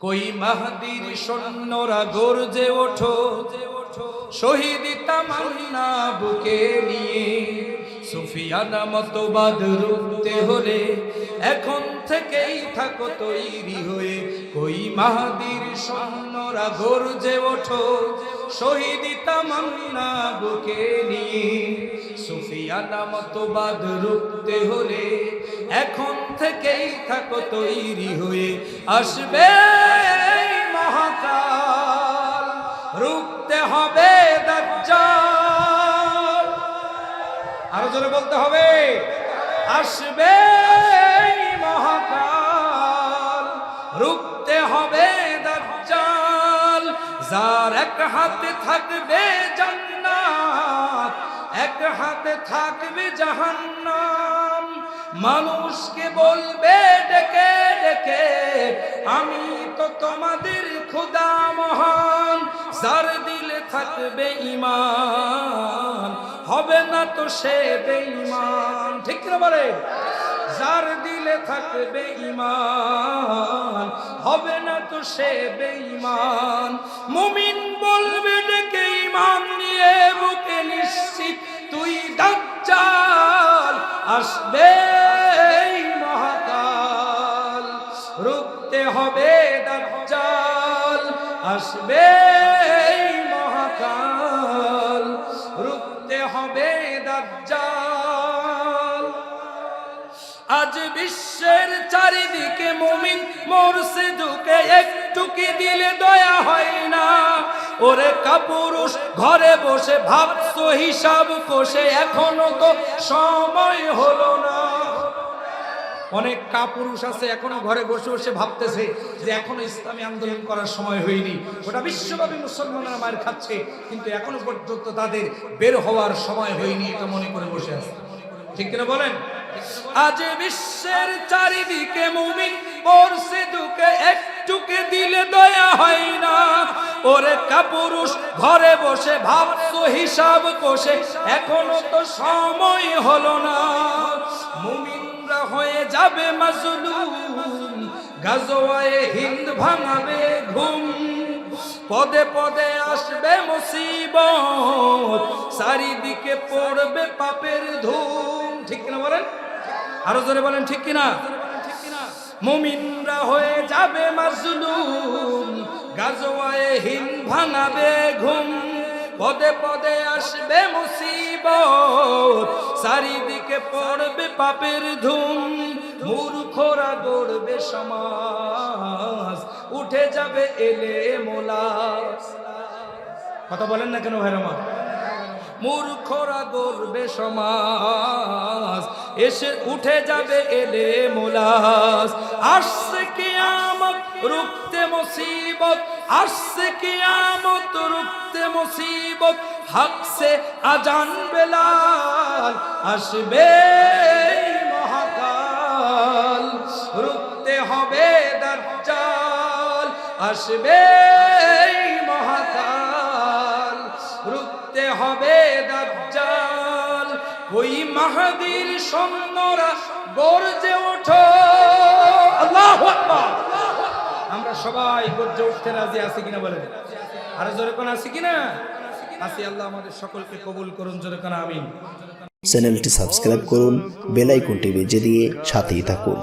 কই মাহাদির সৈন্যরা গর্জে ওঠো, শহীদ তামান্না বুকে নিয়ে। সুফিয়ানা মতবাদ রুখতে হলে এখন থেকেই থাকো তৈরি হয়ে। কই মাহাদির সৈন্যরা গর্জে ওঠো, শহীদ তামান্না বুকে নিয়ে। সুফিয়ানা মতবাদ রুখতে হলে এখন থেকেই থাকো তৈরি হয়ে। আসবে হবে দাজ্জাল। আরও জোরে বলতে হবে। আসবে মহাকাল, রুখতে হবে দাজ্জাল। যার এক হাতে থাকবে জান্নাত, এক হাতে থাকবে জাহান্নাম। মানুষকে বলবে, ডেকে ডেকে, আমি তো তোমাদের খুদা মহান। যার দিলে থাকবে ইমান হবে না তো সে বেঈমান। ঠিক না বলে? যার দিলে থাকবে ইমান হবে না তো সে বেঈমান। মুমিন বলবে, ডেকে ইমান নিয়ে বুকে নিশ্চিত, তুই দাজ্জাল, আসবে মহাকাল। রুখতে হবে দাজ্জাল, আসবে রুখতে হবে দাজ্জাল। আজ বিশ্বের চারিদিকে মুমিন মরছে ঢুকে একটু কি দিলে দয়া হয় না। ওরে কাপুরুষ, ঘরে বসে ভাবছ হিসাব কষে, এখনও তো সময় হলো না। অনেক কাপুরুষ আছে, এখনও ঘরে বসে বসে ভাবতেছে যে এখনও ইসলামী আন্দোলন করার সময় হয়নি। ওটা বিশ্বব্যাপী মুসলমানরা মার খাচ্ছে, কিন্তু এখনও পর্যন্ত তাদের বের হওয়ার সময় হয়নি এটা মনে করে বসে আছে। ঠিক কিনা বলেন? আজ বিশ্বের চারিদিকে মুমিন পড়ছে দুকে একটুকে দিলে দয়া হয় না। ওরে কাপুরুষ, ঘরে বসে ভাবছ হিসাব কষে, এখনও তো সময় হলো না। মুমিনরা হয়ে যাবে মাজলুম। গাজওয়ায়ে হিন্দ ভাঙাবে ঘুম। পদে পদে আসবে মুসিবত। চারিদিকে পড়বে পাপের ধুম। ঠিক কিনা বলেন? আরও জোরে বলেন, ঠিক কিনা? মুমিনরা হয়ে যাবে মাজলুম। গাজওয়ায়ে হিন্দ ভাঙাবে ঘুম। পদে পদে আসবে মুসিবত। চারিদিকে পড়বে পাপের ধুম, মূর্খরা গড়বে সমাজ, উঠে যাবে এলে মোলা। কথা বলেন না কেন ভাইরামা মূর্খরা গড়বে সমাজ। এসে উঠে যাবে এলে মোলাস। আসছে কিয়ামত, রুখতে মুসিবত। আসছে কিয়ামত, রুখতে মুসিবত। হাকছে আজান বেলাল। আসবে মহাকাল। রুখতে হবে দাজ্জাল। আসবে মহাকাল। হবে দাজ্জাল। ওই মাহাদির সৈন্যরা গর্জে ওঠো। আল্লাহু আমরা সবাই গর্জে উঠতে রাজি আছি কিনা বলেন? আর জোরে কোন আছি কিনা? আছি আল্লাহ আমাদের সকলকে কবুল করুন, জোরে কোন আমিন। চ্যানেলটি সাবস্ক্রাইব করুন, বেল আইকনটি বেজে দিয়ে সাথেই থাকুন।